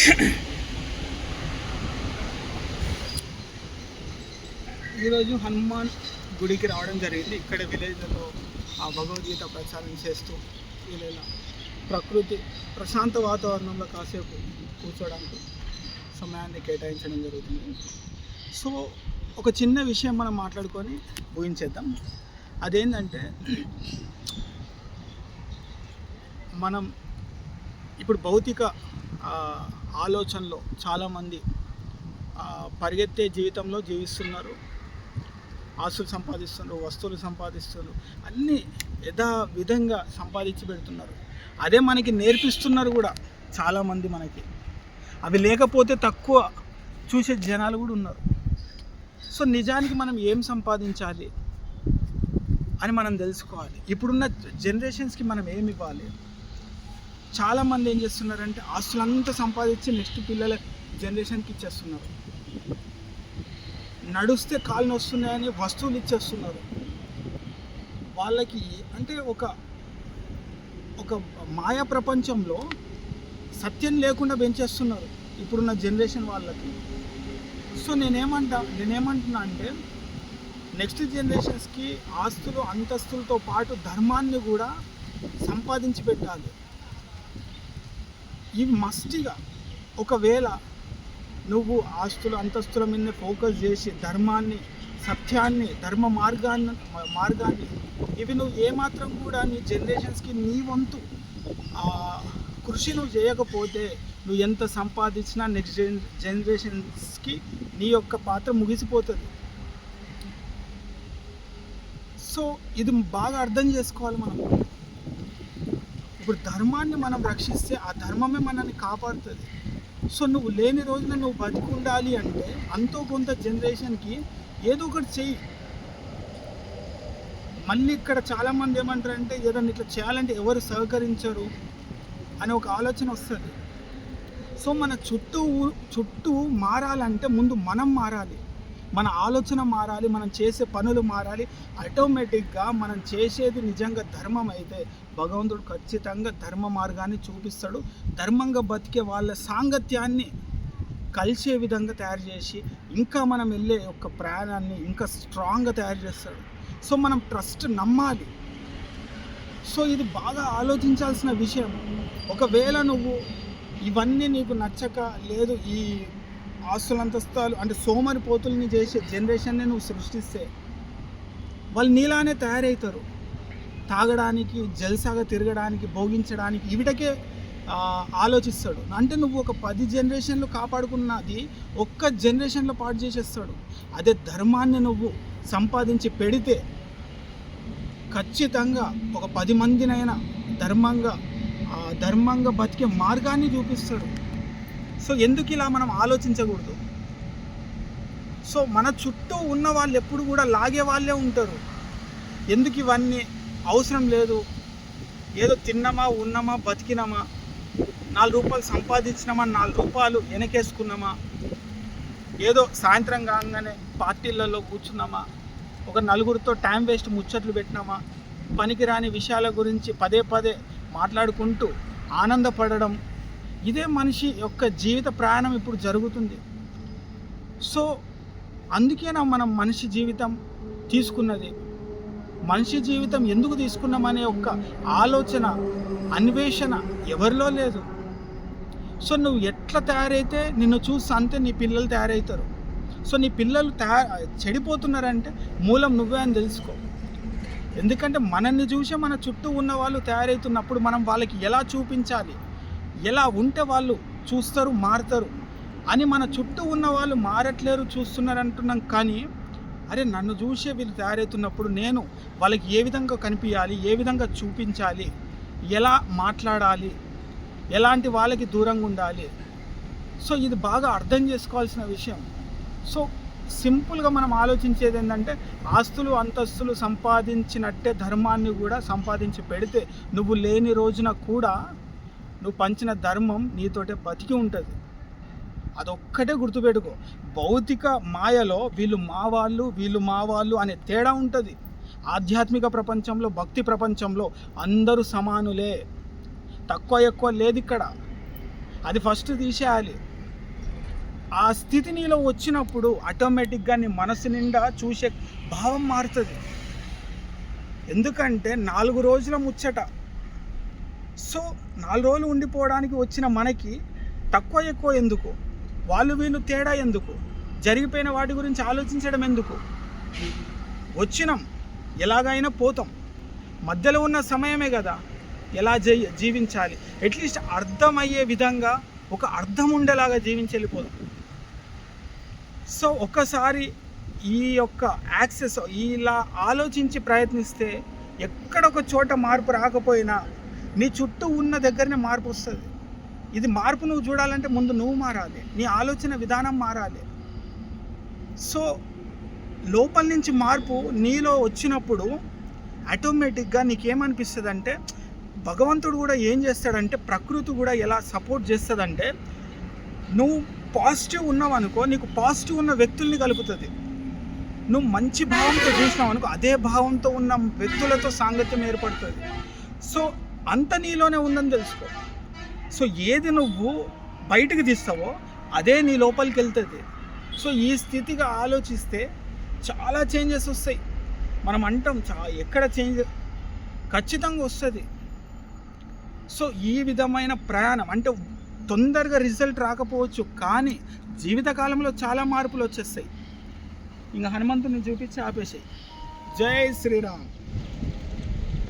ఈరోజు హనుమాన్ గుడికి రావడం జరిగింది. ఇక్కడ విలేజ్లో ఆ భగవద్గీత ప్రచారం చేస్తూ ఇలా ప్రకృతి ప్రశాంత వాతావరణంలో కాసేపు కూర్చోడానికి సమయాన్ని కేటాయించడం జరుగుతుంది. సో ఒక చిన్న విషయం మనం మాట్లాడుకొని ఊహించేద్దాం అదేంటంటే మనం ఇప్పుడు భౌతిక ఆలోచనలో చాలామంది పరిగెత్తే జీవితంలో జీవిస్తున్నారు. ఆస్తులు సంపాదిస్తున్నారు వస్తువులు సంపాదిస్తున్నారు. అన్నీ యథా విధంగా సంపాదించి పెడుతున్నారు. అదే మనకి నేర్పిస్తున్నారు కూడా చాలామంది మనకి. అవి లేకపోతే తక్కువ చూసే జనాలు కూడా ఉన్నారు. సో నిజానికి మనం ఏం సంపాదించాలి అని మనం తెలుసుకోవాలి. ఇప్పుడున్న జనరేషన్స్కి మనం ఏమి ఇవ్వాలి? చాలామంది ఏం చేస్తున్నారంటే ఆస్తులంతా సంపాదించి నెక్స్ట్ పిల్లల జనరేషన్కి ఇచ్చేస్తున్నారు. నడుస్తే కాళ్ళు నొస్తున్నాయని వస్తువులు ఇచ్చేస్తున్నారు. వాళ్ళకి అంటే ఒక ఒక మాయా ప్రపంచంలో సత్యం లేకుండా పెంచేస్తున్నారు ఇప్పుడున్న జనరేషన్ వాళ్ళకి. సో నేనేమంటా నేనేమంటున్నా అంటే నెక్స్ట్ జనరేషన్స్కి ఆస్తులు అంతస్తులతో పాటు ధర్మాన్ని కూడా సంపాదించి పెట్టాలి. ఇవి మస్టిగా. ఒకవేళ నువ్వు ఆస్తులు అంతస్తుల మీద ఫోకస్ చేసి ధర్మాన్ని సత్యాన్ని ధర్మ మార్గాన్ని మార్గాన్ని ఇవి నువ్వు ఏమాత్రం కూడా నీ జనరేషన్స్కి నీ వంతు కృషి నువ్వు చేయకపోతే నువ్వు ఎంత సంపాదించినా నెక్స్ట్ జన్ జనరేషన్స్కి నీ యొక్క పాత్ర ముగిసిపోతుంది. సో ఇది బాగా అర్థం చేసుకోవాలి మనం. ఇప్పుడు ధర్మాన్ని మనం రక్షిస్తే ఆ ధర్మమే మనల్ని కాపాడుతుంది. సో నువ్వు లేని రోజున నువ్వు బతికి ఉండాలి అంటే అంతో కొంత జనరేషన్కి ఏదో ఒకటి చెయ్యి. మళ్ళీ ఇక్కడ చాలామంది ఏమంటారంటే ఏదైనా ఇట్లా చేయాలంటే ఎవరు సహకరించరు అనే ఒక ఆలోచన వస్తుంది. సో మన చుట్టూ చుట్టూ మారాలంటే ముందు మనం మారాలి. మన ఆలోచన మారాలి మనం చేసే పనులు మారాలి ఆటోమేటిక్గా మనం చేసేది నిజంగా ధర్మం అయితే భగవంతుడు ఖచ్చితంగా ధర్మ మార్గాన్ని చూపిస్తాడు. ధర్మంగా బతికే వాళ్ళ సాంగత్యాన్ని కలిసే విధంగా తయారు చేసి ఇంకా మనం వెళ్ళే ఒక ప్రయాణాన్ని ఇంకా స్ట్రాంగ్గా తయారు చేస్తాడు. సో మనం ట్రస్ట్ నమ్మాలి. సో ఇది బాగా ఆలోచించాల్సిన విషయం. ఒకవేళ నువ్వు ఇవన్నీ నీకు నచ్చక లేదు ఈ ఆస్తులంతస్తాలు అంటే సోమరి పోతుల్ని చేసే జనరేషన్ని నువ్వు సృష్టిస్తే వాళ్ళు నీలానే తయారవుతారు తాగడానికి జల్సాగా తిరగడానికి భోగించడానికి ఇవిటకే ఆలోచిస్తాడు. అంటే నువ్వు ఒక పది జనరేషన్లు కాపాడుకున్నది ఒక్క జనరేషన్లో పాటు చేసేస్తాడు. అదే ధర్మాన్ని నువ్వు సంపాదించి పెడితే ఖచ్చితంగా ఒక పది మందినైనా ధర్మంగా ధర్మంగా బతికే మార్గాన్ని చూపిస్తాడు. సో ఎందుకు ఇలా మనం ఆలోచించకూడదు? సో మన చుట్టూ ఉన్న వాళ్ళు ఎప్పుడు కూడా లాగే వాళ్ళే ఉంటారు. ఎందుకు ఇవన్నీ అవసరం లేదు? ఏదో తిన్నామా ఉన్నామా బతికినామా? నాలుగు రూపాయలు సంపాదించినామా నాలుగు రూపాయలు వెనకేసుకున్నామా? ఏదో సాయంత్రం కాగానే పార్టీలలో కూర్చున్నామా? ఒక నలుగురితో టైం వేస్ట్ ముచ్చట్లు పెట్టినామా? పనికిరాని విషయాల గురించి పదే పదే మాట్లాడుకుంటూ ఆనందపడడం ఇదే మనిషి యొక్క జీవిత ప్రయాణం ఇప్పుడు జరుగుతుంది. సో అందుకేనా మనం మనిషి జీవితం తీసుకున్నది? మనిషి జీవితం ఎందుకు తీసుకున్నామనే ఒక ఆలోచన అన్వేషణ ఎవరిలో లేదు. సో నువ్వు ఎట్లా తయారైతే నిన్ను చూసి అంతే నీ పిల్లలు తయారవుతారు సో నీ పిల్లలు తయారు చెడిపోతున్నారంటే మూలం నువ్వే అని తెలుసుకో. ఎందుకంటే మనల్ని చూసే మన చుట్టూ ఉన్న వాళ్ళు తయారవుతున్నప్పుడు మనం వాళ్ళకి ఎలా చూపించాలి? ఎలా ఉంటే వాళ్ళు చూస్తారు మారుతారు. అని మన చుట్టూ ఉన్న వాళ్ళు మారట్లేరు చూస్తున్నారు అంటున్నాం కానీ అరే నన్ను చూసే వీళ్ళు తయారవుతున్నప్పుడు నేను వాళ్ళకి ఏ విధంగా కనిపించాలి ఏ విధంగా చూపించాలి ఎలా మాట్లాడాలి ఎలాంటి వాళ్ళకి దూరంగా ఉండాలి. సో ఇది బాగా అర్థం చేసుకోవాల్సిన విషయం. సో సింపుల్గా మనం ఆలోచించేది ఏంటంటే ఆస్తులు అంతస్తులు సంపాదించినట్టే ధర్మాన్ని కూడా సంపాదించి పెడితే నువ్వు లేని రోజున కూడా నువ్వు పంచిన ధర్మం నీతోటే బతికి ఉంటుంది. అదొక్కటే గుర్తుపెట్టుకో. భౌతిక మాయలో వీళ్ళు మా వాళ్ళు వీళ్ళు మా వాళ్ళు అనే తేడా ఉంటుంది. ఆధ్యాత్మిక ప్రపంచంలో భక్తి ప్రపంచంలో అందరూ సమానులే. తక్కువ ఎక్కువ లేదు ఇక్కడ అది ఫస్ట్ తీసేయాలి. ఆ స్థితి నీలో వచ్చినప్పుడు ఆటోమేటిక్గా నీ మనసు నిండా చూసే భావం మారుతుంది. ఎందుకంటే నాలుగు రోజుల ముచ్చట. సో నాలుగు రోజులు ఉండిపోవడానికి వచ్చిన మనకి తక్కువ ఎక్కువ ఎందుకు? వాళ్ళు వీళ్ళు తేడా ఎందుకు? జరిగిపోయిన వాటి గురించి ఆలోచించడం ఎందుకు? వచ్చినాం ఎలాగైనా పోతాం. మధ్యలో ఉన్న సమయమే కదా ఎలా జీ జీవించాలి? అట్లీస్ట్ అర్థమయ్యే విధంగా ఒక అర్థం ఉండేలాగా జీవించి వెళ్ళిపోదాం సో ఒక్కసారి ఈ యొక్క యాక్సెస్ ఇలా ఆలోచించి ప్రయత్నిస్తే ఎక్కడొక చోట మార్పు రాకపోయినా నీ చుట్టూ ఉన్న దగ్గరనే మార్పు వస్తుంది. ఇది మార్పు నువ్వు చూడాలంటే ముందు నువ్వు మారాలి. నీ ఆలోచన విధానం మారాలి. సో లోపల నుంచి మార్పు నీలో వచ్చినప్పుడు ఆటోమేటిక్గా నీకేమనిపిస్తుంది అంటే భగవంతుడు కూడా ఏం చేస్తాడంటే ప్రకృతి కూడా ఎలా సపోర్ట్ చేస్తుందంటే నువ్వు పాజిటివ్ ఉన్నావు అనుకో నీకు పాజిటివ్ ఉన్న వ్యక్తుల్ని కలుపుతుంది. నువ్వు మంచి భావంతో చూసినావు అనుకో అదే భావంతో ఉన్న వ్యక్తులతో సాంగత్యం ఏర్పడుతుంది. సో అంత నీలోనే ఉందని తెలుసుకో. సో ఏది నువ్వు బయటకు తీస్తావో అదే నీ లోపలికి వెళ్తుంది. సో ఈ స్థితిగా ఆలోచిస్తే చాలా చేంజెస్ వస్తాయి. మనం అంటాం చా ఎక్కడ చేంజ్ ఖచ్చితంగా వస్తుంది. సో ఈ విధమైన ప్రయాణం అంటే తొందరగా రిజల్ట్ రాకపోవచ్చు కానీ జీవితకాలంలో చాలా మార్పులు వచ్చేస్తాయి. ఇంకా హనుమంతుని చూపించి ఆపేసాయి. జై శ్రీరామ్.